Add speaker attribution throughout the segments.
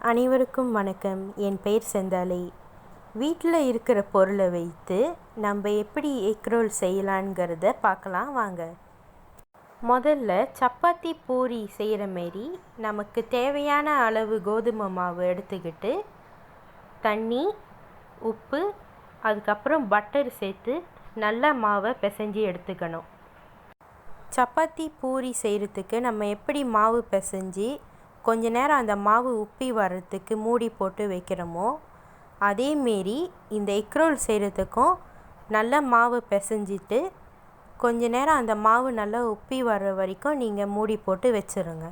Speaker 1: அனைவருக்கும் வணக்கம். என் பெயர் செந்தாலை. வீட்டில் இருக்கிற பொருளை வைத்து நம்ம எப்படி எக் ரோல் செய்யலாங்கிறத பார்க்கலாம் வாங்க. முதல்ல சப்பாத்தி பூரி செய்கிற மாரி நமக்கு தேவையான அளவு கோதுமை மாவு எடுத்துக்கிட்டு தண்ணி உப்பு அதுக்கப்புறம் பட்டர் சேர்த்து நல்லா மாவை பிசைஞ்சு எடுத்துக்கணும். சப்பாத்தி பூரி செய்கிறதுக்கு நம்ம எப்படி மாவு பிசைஞ்சு கொஞ்ச நேரம் அந்த மாவு உப்பி வர்றதுக்கு மூடி போட்டு வைக்கிறோமோ அதேமாரி இந்த எக் ரோல் செய்கிறதுக்கும் நல்லா மாவு பிசைஞ்சிட்டு கொஞ்ச நேரம் அந்த மாவு நல்லா உப்பி வர்ற வரைக்கும் நீங்கள் மூடி போட்டு வச்சுருங்க.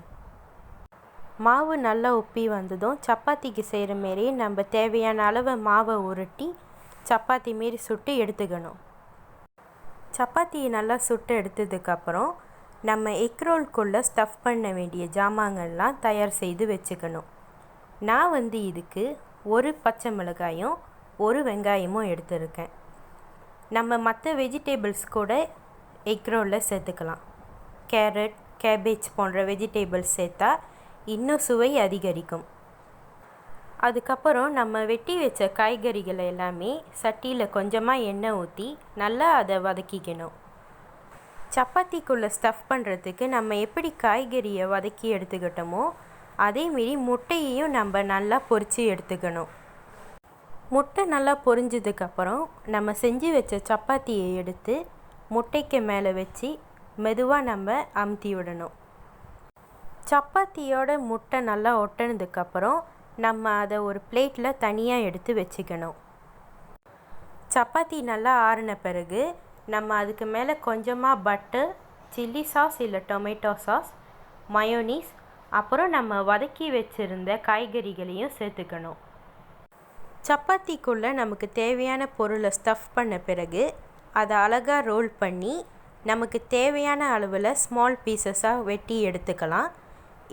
Speaker 1: மாவு நல்லா உப்பி வந்ததும் சப்பாத்திக்கு செய்கிற மாரி நம்ம தேவையான அளவு மாவை உருட்டி சப்பாத்தி மாரி சுட்டு எடுத்துக்கணும். சப்பாத்தியை நல்லா சுட்டு எடுத்ததுக்கப்புறம் நம்ம எக் ரோல்குள்ளே ஸ்டஃப் பண்ண வேண்டிய ஜாமான்கள்லாம் தயார் செய்து வச்சுக்கணும். நான் வந்து இதுக்கு ஒரு பச்சை மிளகாயும் ஒரு வெங்காயமும் எடுத்திருக்கேன். நம்ம மற்ற வெஜிடேபிள்ஸ் கூட எக் ரோலில் சேர்த்துக்கலாம். கேரட் கேபேஜ் போன்ற வெஜிடேபிள்ஸ் சேர்த்தா இன்னும் சுவை அதிகரிக்கும். அதுக்கப்புறம் நம்ம வெட்டி வச்ச காய்கறிகளை எல்லாமே சட்டியில் கொஞ்சமாக எண்ணெய் ஊற்றி நல்லா அதை வதக்கிக்கணும். சப்பாத்திக்குள்ளே ஸ்டஃப் பண்ணுறதுக்கு நம்ம எப்படி காய்கறியை வதக்கி எடுத்துக்கிட்டோமோ அதேமாரி முட்டையையும் நம்ம நல்லா பொரித்து எடுத்துக்கணும். முட்டை நல்லா பொரிஞ்சதுக்கப்புறம் நம்ம செஞ்சு வச்ச சப்பாத்தியை எடுத்து முட்டைக்கு மேலே வச்சு மெதுவாக நம்ம அமுத்தி விடணும். சப்பாத்தியோட முட்டை நல்லா ஒட்டினதுக்கப்புறம் நம்ம அதை ஒரு பிளேட்டில் தனியாக எடுத்து வச்சுக்கணும். சப்பாத்தி நல்லா ஆறின பிறகு நம்ம அதுக்கு மேலே கொஞ்சமாக பட்டர் சில்லி சாஸ் இல்லை டொமேட்டோ சாஸ் மயோனீஸ் அப்புறம் நம்ம வதக்கி வச்சுருந்த காய்கறிகளையும் சேர்த்துக்கணும். சப்பாத்திக்குள்ளே நமக்கு தேவையான பொருளை ஸ்டஃப் பண்ண பிறகு அதை அழகாக ரோல் பண்ணி நமக்கு தேவையான அளவில் ஸ்மால் பீசஸாக வெட்டி எடுத்துக்கலாம்.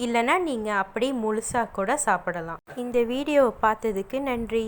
Speaker 1: இல்லைனா நீங்கள் அப்படியே முழுசாக கூட சாப்பிடலாம். இந்த வீடியோவை பார்த்ததுக்கு நன்றி.